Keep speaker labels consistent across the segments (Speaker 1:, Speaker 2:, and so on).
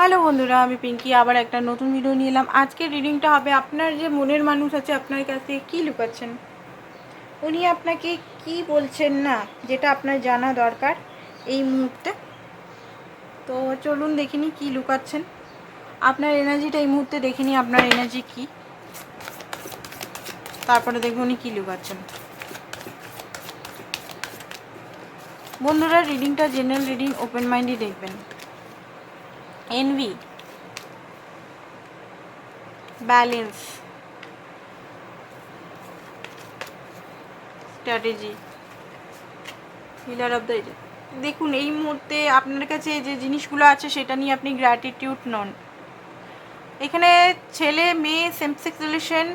Speaker 1: Hello বন্ধুরা, আমি পিঙ্কি, আবার একটা নতুন ভিডিও নিয়ে এলাম। আজকের রিডিংটা হবে আপনার যে মনের মানুষ আছে আপনার কাছে কি লুকাচ্ছেন? উনি আপনাকে কি বলছেন না, যেটা আপনার জানা দরকার এই মুহূর্তে? তো চলুন দেখিনি কি লুকাচ্ছেন। আপনার এনার্জিটা এই মুহূর্তে দেখিনি, আপনার এনার্জি কি? তারপরে দেখব উনি কী লুকাচ্ছেন। বন্ধুরা রিডিংটা জেনারেল রিডিং ওপেন মাইন্ডই দেখবেন। Envy balance. Strategy healer of the দেখুন, এই মুহূর্তে আপনার কাছে যে জিনিসগুলো আছে, সেটা নিয়ে আপনি গ্র্যাটিটিউড নন। এখানে ছেলে, মেয়ে সেমসেক্স রিলেশন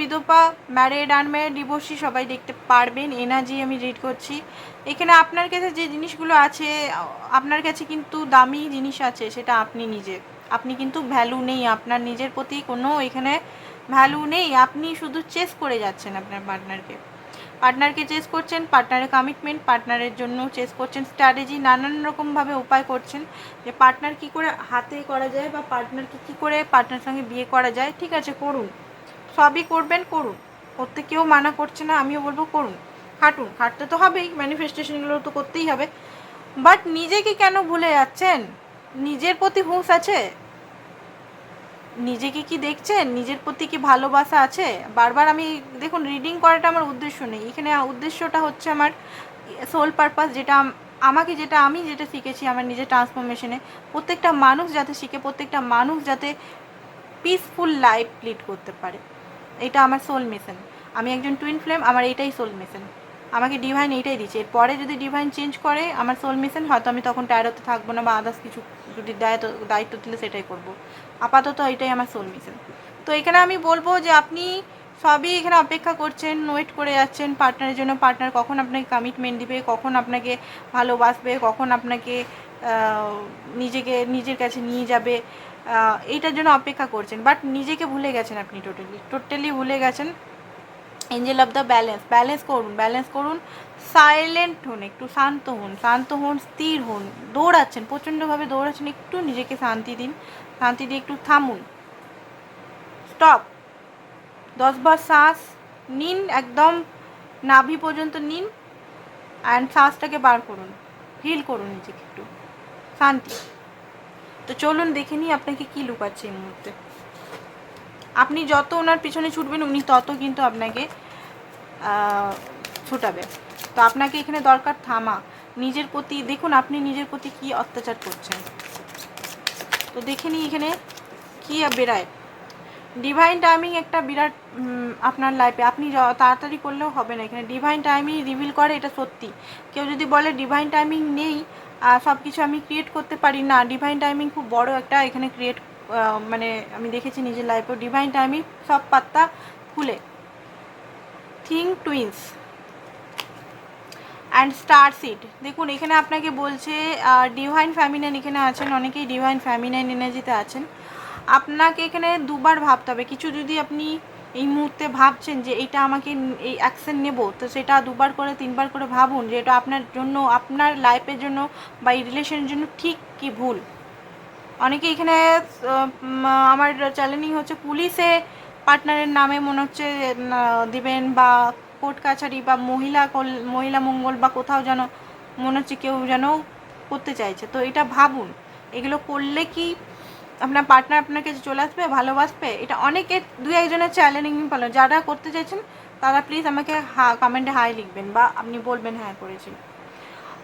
Speaker 1: বিধপা ম্যারিড আনম্যারিড ডিভোর্সি সবাই দেখতে পারবেন। এনার্জি আমি রিড করছি। এখানে আপনার কাছে যে জিনিসগুলো আছে, আপনার কাছে কিন্তু দামি জিনিস আছে, সেটা আপনি নিজে। আপনি কিন্তু ভ্যালু নেই, আপনার নিজের প্রতি কোনো এখানে ভ্যালু নেই। আপনি শুধু চেস করে যাচ্ছেন আপনার পার্টনারকে পার্টনারকে চেস করছেন পার্টনারের কমিটমেন্ট পার্টনারের জন্য চেস করছেন স্ট্র্যাটেজি নানান রকমভাবে উপায় করছেন যে পার্টনার কি করে হাতে করা যায় বা পার্টনারকে কী করে পার্টনার সঙ্গে বিয়ে করা যায়। ঠিক আছে, করুন। সবই করবেন, করুন। করতে কেউ মানা করছে না, আমিও বলব করুন। খাটুন, খাটতে তো হবেই ম্যানিফেস্টেশনগুলো তো করতেই হবে। বাট নিজেকে কেন ভুলে যাচ্ছেন? নিজের প্রতি হুঁশ আছে? নিজেকে কি দেখছেন? নিজের প্রতি কি ভালোবাসা আছে? বারবার আমি, দেখুন রিডিং করাটা আমার উদ্দেশ্য নেই। এখানে উদ্দেশ্যটা হচ্ছে আমার সোল পারপাস যেটা আমাকে যেটা আমি যেটা শিখেছি আমার নিজের ট্রান্সফরমেশনে প্রত্যেকটা মানুষ যাতে শিখে, প্রত্যেকটা মানুষ যাতে পিসফুল লাইফ লিড করতে পারে। এটা আমার সোল মিশন আমি একজন টুইন ফ্লেম আমার এটাই সোল মিশন আমাকে ডিভাইন এইটাই দিচ্ছে এরপরে যদি ডিভাইন চেঞ্জ করে আমার সোল মিশন হয়তো আমি তখন ট্যারোতে থাকব না বা আদার্স কিছু যদি দায়িত্ব দায়িত্ব দিলে সেটাই করব। আপাতত এটাই আমার সোল মিশন তো এখানে আমি বলব যে আপনি সবই এখানে অপেক্ষা করছেন ওয়েট করে যাচ্ছেন পার্টনারের জন্য। পার্টনার কখন আপনাকে কমিটমেন্ট দিবে, কখন আপনাকে ভালোবাসবে, কখন আপনাকে নিজেকে, নিজের কাছে নিয়ে যাবে। এইটার জন্য অপেক্ষা করছেন। বাট নিজেকে ভুলে গেছেন আপনি টোটালি টোটালি ভুলে গেছেন। Angel of the balance balance করুন ব্যালেন্স করুন। সাইলেন্ট হন, একটু শান্ত হন। শান্ত হন, স্থির হন। দৌড়াচ্ছেন, প্রচণ্ডভাবে দৌড়াচ্ছেন। একটু নিজেকে শান্তি দিন। শান্তি দিয়ে একটু থামুন। স্টপ দশবার শ্বাস নিন, একদম নাভি পর্যন্ত নিন। অ্যান্ড শ্বাসটাকে বার করুন। হিল করুন নিজেকে একটু। শান্তি। তো চলুন দেখে নিই আপনাকে কী লুকাচ্ছে এই মুহূর্তে। আপনি যত ওনার পিছনে ছুটবেন, উনি তত কিন্তু আপনাকে ছুটাবে। তো আপনাকে এখানে দরকার থামা। নিজের প্রতি, দেখুন আপনি নিজের প্রতি কি অত্যাচার করছেন। তো দেখে নিই এখানে কি বেরায় ডিভাইন টাইমিং একটা বিরাট আপনার লাইফে আপনি তাড়াতাড়ি করলেও হবে না এখানে। ডিভাইন টাইমিং রিভিল করে, এটা সত্যি। কেউ যদি বলে ডিভাইন টাইমিং নেই সব কিছু আমি ক্রিয়েট করতে পারি না। ডিভাইন টাইমিং খুব বড় একটা এখানে ক্রিয়েট মানে আমি দেখেছি নিজের লাইফেও ডিভাইন টাইমিং সব পাত্তা খুলে। Thing twins and star seed দেখুন, এখানে আপনাকে বলছে ডিভাইন ফ্যামিনাইন এখানে আছেন, অনেকেই ডিভাইন ফ্যামিনাইন এনার্জিতে আছেন। আপনাকে এখানে দুবার ভাবতে হবে। কিছু যদি আপনি এই মুহূর্তে ভাবছেন যে এটা আমাকে এই অ্যাকশন নেব, তো সেটা দুবার করে, তিনবার করে ভাবুন যে এটা আপনার জন্য, আপনার লাইফের জন্য বা এই রিলেশনের জন্য ঠিক কি ভুল? অনেকে এখানে আমার চ্যালেঞ্জিং হচ্ছে পুলিশে পার্টনারের নামে মনে হচ্ছে দিবেন বা কোর্ট কাছারি বা মহিলা মহিলা মঙ্গল বা কোথাও যেন মনে হচ্ছে কেউ যেন করতে চাইছে। তো এটা ভাবুন। এগুলো করলে কি আপনার পার্টনার আপনার কাছে চলে আসবে, ভালোবাসবে, এটা অনেকে দুই একজনের চ্যালেঞ্জিং পালো যারা করতে চাইছেন, তারা প্লিজ আমাকে হা কমেন্টে হাই লিখবেন বা আপনি বলবেন হ্যাঁ করেছি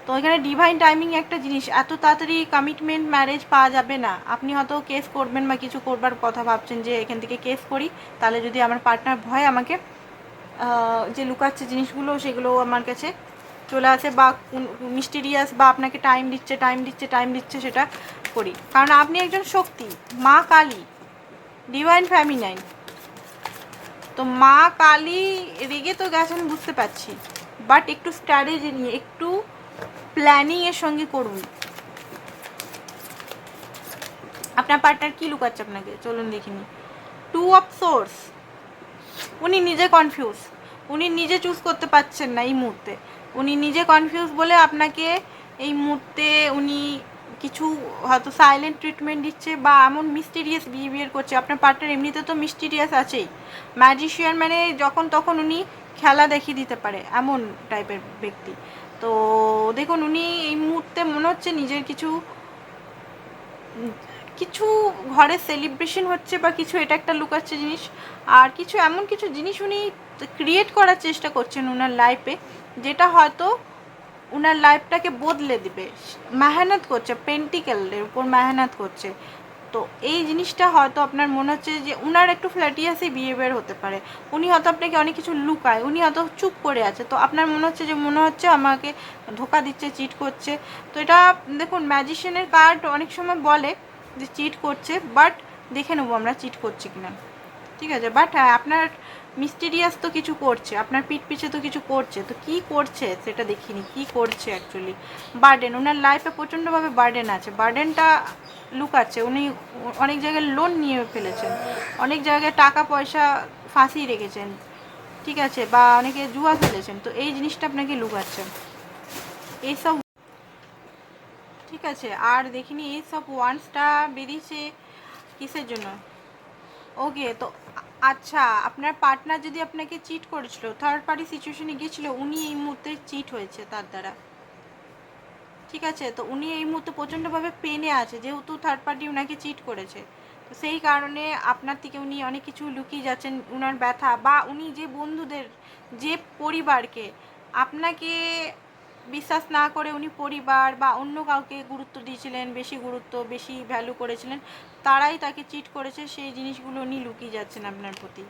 Speaker 1: তো এখানে ডিভাইন টাইমিং একটা জিনিস, এত তাড়াতাড়ি কমিটমেন্ট ম্যারেজ পাওয়া যাবে না। আপনি হয়তো কেস করবেন বা কিছু করবার কথা ভাবছেন যে এখান থেকে কেস করি, তাহলে যদি আমার পার্টনার ভয় আমাকে যে লুকাচ্ছে জিনিসগুলো সেগুলো আমার কাছে চলে আসে বা মিস্টিরিয়াস বা আপনাকে টাইম দিচ্ছে টাইম দিচ্ছে টাইম দিচ্ছে সেটা করি। কারণ আপনি একজন শক্তি, মা কালী ডিভাইন ফ্যামিনাইন তো মা কালী রেগে তো গেছেন, বুঝতে পারছি। বাট একটু স্ট্র্যাটেজি নিয়ে, একটু প্ল্যানিংয়ের সঙ্গে করুন। আপনার পার্টনার কি লুকাচ্ছে আপনাকে? চলুন দেখিনি টু অফ সোর্স উনি নিজে কনফিউজ উনি নিজে চুজ করতে পারছেন না এই মুহূর্তে। উনি নিজে কনফিউজ বলে আপনাকে এই মুহূর্তে উনি কিছু হয়তো সাইলেন্ট ট্রিটমেন্ট দিচ্ছে বা এমন মিস্টিরিয়াস বিহেভিয়ার করছে। আপনার পার্টনার এমনিতে তো মিস্টিরিয়াস আছেই। ম্যাজিশিয়ান মানে যখন তখন উনি খেলা দেখিয়ে দিতে পারে, এমন টাইপের ব্যক্তি। তো দেখুন, উনি এই মুহূর্তে মনে হচ্ছে নিজের কিছু কিছু ঘরে সেলিব্রেশন হচ্ছে বা কিছু এটা একটা লুকাচ্ছে জিনিস। আর কিছু এমন কিছু জিনিস উনি ক্রিয়েট করার চেষ্টা করছেন ওনার লাইফে যেটা হয়তো ওনার লাইফটাকে বদলে দিবে। মেহনত করছে পেন্টিক্যালের উপর মেহনত করছে। তো এই জিনিসটা হয়তো আপনার মনে হচ্ছে যে উনার একটু ফ্ল্যাটিয়াসই বিহেভিয়ার হতে পারে। উনি হয়তো আপনাকে অনেক কিছু লুকায়, উনি হয়তো চুপ করে আছে। তো আপনার মনে হচ্ছে যে মনে হচ্ছে আমাকে ধোকা দিচ্ছে চিট করছে। তো এটা, দেখুন ম্যাজিশিয়ানের কার্ড অনেক সময় বলে যে চিট করছে বাট দেখে নেব আমরা চিট করছি কিনা। ঠিক আছে? বাট আপনার মিস্টিরিয়াস তো কিছু করছে, আপনার পিঠ পিছে তো কিছু করছে, তো কি করছে সেটা দেখিনি, কি করছে অ্যাকচুয়ালি বার্ডেন ওনার লাইফে প্রচণ্ডভাবে বার্ডেন আছে বার্ডেনটা লুকাচ্ছে, উনি অনেক জায়গায় লোন নিয়ে ফেলেছেন, অনেক জায়গায় টাকা পয়সা ফাঁসিয়ে রেখেছেন, ঠিক আছে, বা অনেকে জুয়া ফেলেছেন তো এই জিনিসটা আপনাকে লুকাচ্ছে। এইসব ঠিক আছে, আর দেখিনি, এইসব ওয়ান্সটা বেরিয়েছে কিসের জন্য? ওকে তো আচ্ছা আপনার পার্টনার যদি আপনাকে চিট করেছিল থার্ড পার্টি সিচুয়েশনে গিয়েছিল, উনি এই মুহূর্তে চিট হয়েছে তার দ্বারা। ঠিক আছে? তো উনি এই মুহূর্তে প্রচণ্ডভাবে পেনে আছে, যেহেতু থার্ড পার্টি উনাকে চিট করেছে। তো সেই কারণে আপনার থেকে উনি অনেক কিছু লুকিয়ে যাচ্ছেন, উনার ব্যথা বা উনি যে বন্ধুদের, যে পরিবারকে, আপনাকে বিশ্বাস না করে উনি পরিবার বা অন্য কাউকে গুরুত্ব দিয়েছিলেন, বেশি গুরুত্ব, বেশি ভ্যালু করেছিলেন, তারাই তাকে চিট করেছে, সেই জিনিসগুলো উনি লুকিয়ে যাচ্ছেন আপনার প্রতি।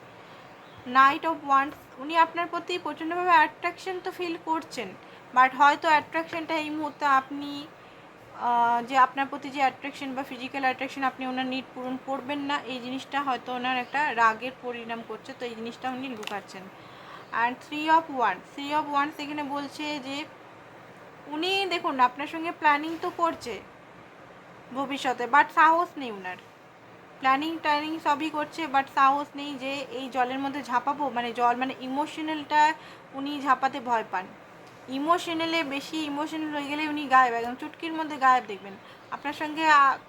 Speaker 1: নাইট অফ ওয়ান্স উনি আপনার প্রতি প্রচণ্ডভাবে অ্যাট্রাকশন তো ফিল করছেন বাট হয়তো অ্যাট্রাকশনটা এই মুহূর্তে আপনি যে আপনার প্রতি যে অ্যাট্রাকশন বা ফিজিক্যাল অ্যাট্রাকশন আপনি ওনার নিট পূরণ করবেন না, এই জিনিসটা হয়তো ওনার একটা রাগের পরিণাম করছে, তো এই জিনিসটা উনি লুকাচ্ছেন। And three of one three of wands এখানে বলছে যে উনি, দেখুন, আপনার সঙ্গে প্ল্যানিং তো করছে ভবিষ্যতে বাট সাহস নেই উনার। প্ল্যানিং ট্যানিং সবই করছে বাট সাহস নেই যে এই জলের মধ্যে ঝাঁপাবো মানে জল মানে ইমোশনালটা উনি ঝাঁপাতে ভয় পান। ইমোশনালে বেশি ইমোশনাল হয়ে গেলে উনি গায়েব, একদম চুটকির মধ্যে গায়েব দেখবেন। আপনার সঙ্গে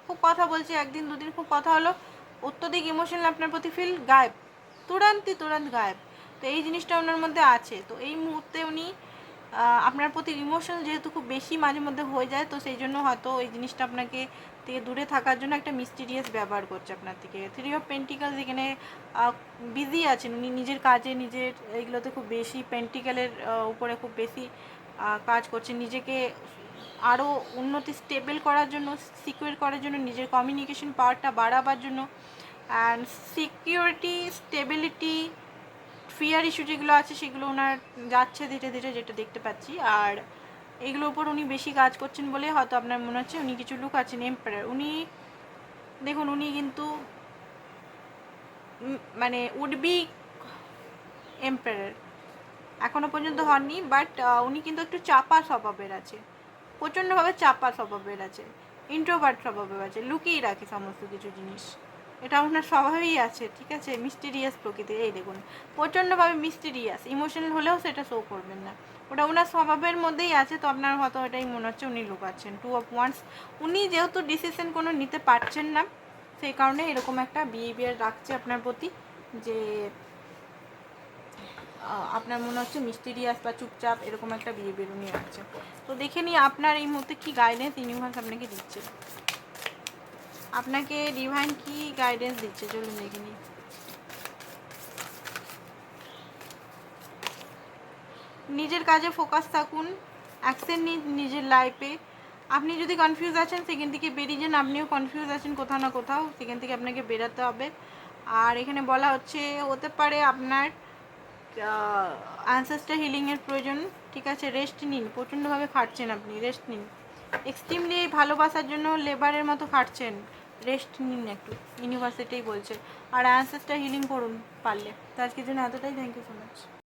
Speaker 1: খুব কথা বলছে, একদিন দুদিন খুব কথা হলো, অত্যধিক ইমোশনাল আপনার প্রতি ফিল গায়েব, তুরান্তি, তুরান্ত গায়েব। তো এই জিনিসটা ওনার মধ্যে আছে। তো এই মুহূর্তে উনি আপনার প্রতি ইমোশনাল যেহেতু খুব বেশি মাঝে মধ্যে হয়ে যায়, তো সেই জন্য হয়তো ওই জিনিসটা আপনাকে থেকে দূরে থাকার জন্য একটা মিস্টিরিয়াস ব্যবহার করছে আপনার থেকে। থ্রি অফ পেন্টিকালস এখানে বিজি আছেন। উনি নিজের কাজে, নিজের এইগুলোতে খুব বেশি পেন্টিক্যালের উপরে খুব বেশি কাজ করছেন। নিজেকে আরও উন্নতি স্টেবল করার জন্য সিকিউর করার জন্য, নিজের কমিউনিকেশন পাওয়ারটা বাড়াবার জন্য। And security stability fear issue যেগুলো আছে, সেগুলো ওনার যাচ্ছে ধীরে ধীরে যেটা দেখতে পাচ্ছি। আর এগুলোর উপর উনি বেশি কাজ করছেন বলে হয়তো আপনার মনে হচ্ছে, উনি কিছু লুক আছেন এম্পায়ার উনি, দেখুন, উনি কিন্তু মানে উড বি এম্পায়ার এখনও পর্যন্ত হননি বাট উনি কিন্তু একটু চাপা স্বভাবের আছে। প্রচণ্ডভাবে চাপা স্বভাবের আছে। ইন্ট্রোভার্ট স্বভাবের আছে। লুকিয়ে রাখে সমস্ত কিছু জিনিস। এটা ওনার স্বভাবেই আছে, ঠিক আছে? মিস্টিরিয়াস প্রকৃতির এই দেখুন। প্রচণ্ডভাবে মিস্টিরিয়াস ইমোশনাল হলেও সেটা শো করবেন না। ওটা ওনার স্বভাবের মধ্যেই আছে, তো আপনার হয়তো এটাই মনে হচ্ছে উনি লুকাচ্ছেন। টু অফ ওয়ান্স উনি যেহেতু ডিসিশন কোনো নিতে পারছেন না, সেই কারণে এরকম একটা বিহেভিয়ার রাখছে আপনার প্রতি যে আপনার মনে হচ্ছে মিস্টিরিয়াস বা চুপচাপ এরকম একটা বিহেভিয়ার উনি রাখছে তো দেখে নিই আপনার এই মুহূর্তে কী গাইডেন্স ইউনিভার্স আপনাকে দিচ্ছে। আপনাকে ডিভাইন কি গাইডেন্স দিচ্ছে? চলুন দেখে নিই। নিজের কাজে ফোকাস থাকুন অ্যাকশন নিন নিজের লাইফে আপনি যদি কনফিউজ আছেন, সেখান থেকে বেরিয়ে যান। আপনিও কনফিউজ আছেন কোথাও না কোথাও, সেখান থেকে আপনাকে বেরাতে হবে। আর এখানে বলা হচ্ছে, হতে পারে আপনার অ্যানসেস্টার হিলিংয়ের প্রয়োজন। ঠিক আছে রেস্ট নিন। প্রচণ্ডভাবে খাটছেন আপনি রেস্ট নিন। এক্সট্রিমলি ভালোবাসার জন্য লেবারের মতো খাটছেন। রেস্ট নিন একটু। ইউনিভার্সিটিই বলছে। আর অ্যান্সেসটা হিলিং করুন পারলে। তো আজকের জন্য এতটাই। Thank you so much